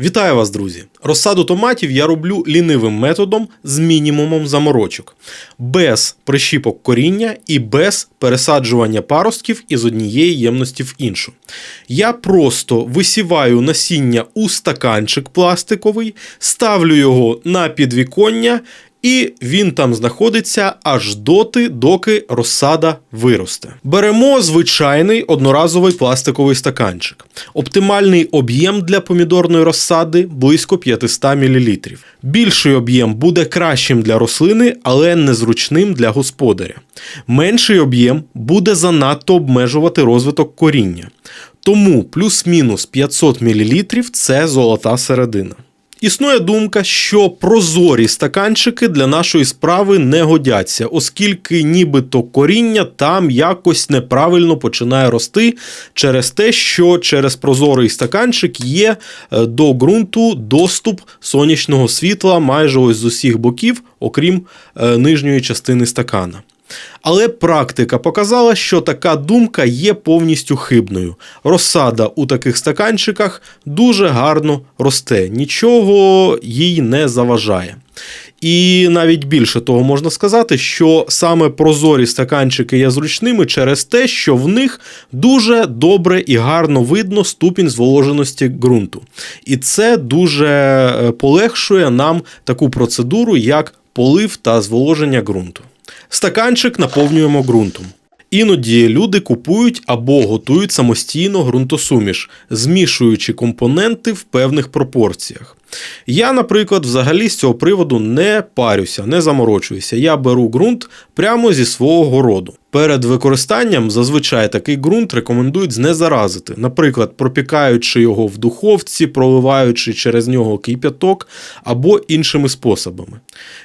Вітаю вас, друзі! Розсаду томатів я роблю лінивим методом з мінімумом заморочок, без прищіпок коріння і без пересаджування паростків із однієї ємності в іншу. Я просто висіваю насіння у стаканчик пластиковий, ставлю його на підвіконня. І він там знаходиться аж доти, доки розсада виросте. Беремо звичайний одноразовий пластиковий стаканчик. Оптимальний об'єм для помідорної розсади близько 500 мл. Більший об'єм буде кращим для рослини, але незручним для господаря. Менший об'єм буде занадто обмежувати розвиток коріння. Тому плюс-мінус 500 мл це золота середина. Існує думка, що прозорі стаканчики для нашої справи не годяться, оскільки нібито коріння там якось неправильно починає рости через те, що через прозорий стаканчик є е, до ґрунту доступ сонячного світла майже ось з усіх боків, окрім е, нижньої частини стакана. Але практика показала, що така думка є повністю хибною. Розсада у таких стаканчиках дуже гарно росте, нічого їй не заважає. І навіть більше того можна сказати, що саме прозорі стаканчики є зручними через те, що в них дуже добре і гарно видно ступінь зволоженості ґрунту. І це дуже е, полегшує нам таку процедуру, як полив та зволоження ґрунту. Стаканчик наповнюємо ґрунтом. Іноді люди купують або готують самостійно ґрунтосуміш, змішуючи компоненти в певних пропорціях. Я, наприклад, взагалі з цього приводу не парюся, не заморочуюся. Я беру ґрунт прямо зі свого городу. Перед використанням зазвичай такий ґрунт рекомендують знезаразити, наприклад, пропікаючи його в духовці, проливаючи через нього кип'яток або іншими способами.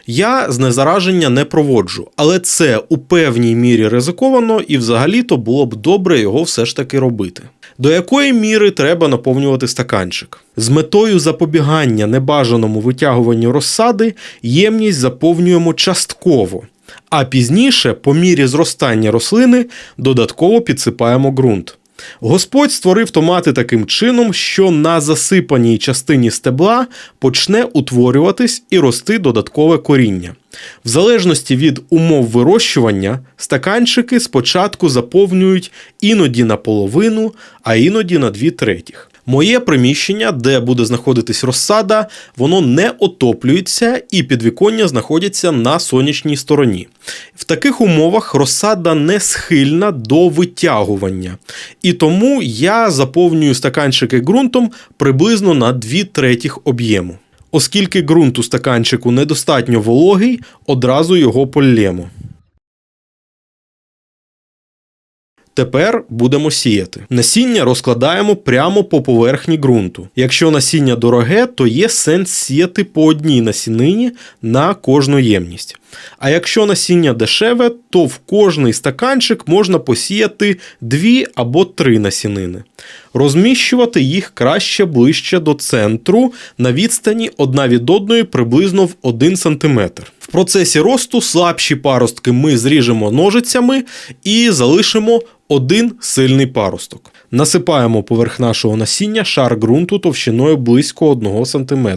Я знезараження не проводжу, але це у певній мірі ризиковано і взагалі-то було б добре його все ж таки робити. До якої міри треба наповнювати стаканчик? З метою запобігання небажаному витягуванню розсади ємність заповнюємо частково. А пізніше, по мірі зростання рослини, додатково підсипаємо ґрунт. Господь створив томати таким чином, що на засипаній частині стебла почне утворюватись і рости додаткове коріння. В залежності від умов вирощування, стаканчики спочатку заповнюють іноді наполовину, а іноді на дві третіх. Моє приміщення, де буде знаходитись розсада, воно не отоплюється і підвіконня знаходяться на сонячній стороні. В таких умовах розсада не схильна до витягування. І тому я заповнюю стаканчики ґрунтом приблизно на 2 третіх об'єму. Оскільки ґрунт у стаканчику недостатньо вологий, одразу його полємо. Тепер будемо сіяти. Насіння розкладаємо прямо по поверхні ґрунту. Якщо насіння дороге, то є сенс сіяти по одній насінині на кожну ємність. А якщо насіння дешеве, то в кожний стаканчик можна посіяти дві або три насінини. Розміщувати їх краще ближче до центру на відстані одна від одної приблизно в 1 см. В процесі росту слабші паростки ми зріжемо ножицями і залишимо один сильний паросток. Насипаємо поверх нашого насіння шар ґрунту товщиною близько 1 см.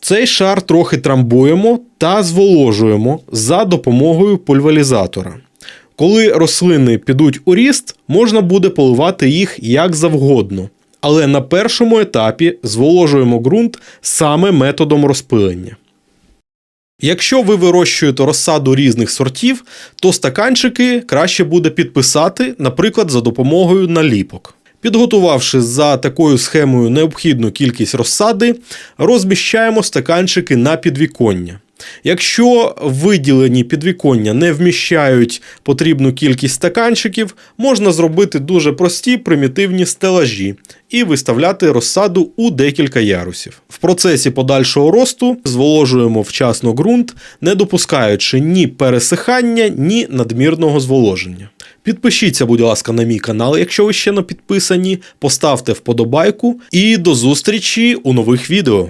Цей шар трохи трамбуємо та зволожуємо за допомогою пульвалізатора. Коли рослини підуть у ріст, можна буде поливати їх як завгодно. Але на першому етапі зволожуємо ґрунт саме методом розпилення. Якщо ви вирощуєте розсаду різних сортів, то стаканчики краще буде підписати, наприклад, за допомогою наліпок. Підготувавши за такою схемою необхідну кількість розсади, розміщаємо стаканчики на підвіконня. Якщо виділені підвіконня не вміщають потрібну кількість стаканчиків, можна зробити дуже прості примітивні стелажі і виставляти розсаду у декілька ярусів. В процесі подальшого росту зволожуємо вчасно ґрунт, не допускаючи ні пересихання, ні надмірного зволоження. Підпишіться, будь ласка, на мій канал, якщо ви ще не підписані, поставте вподобайку і до зустрічі у нових відео.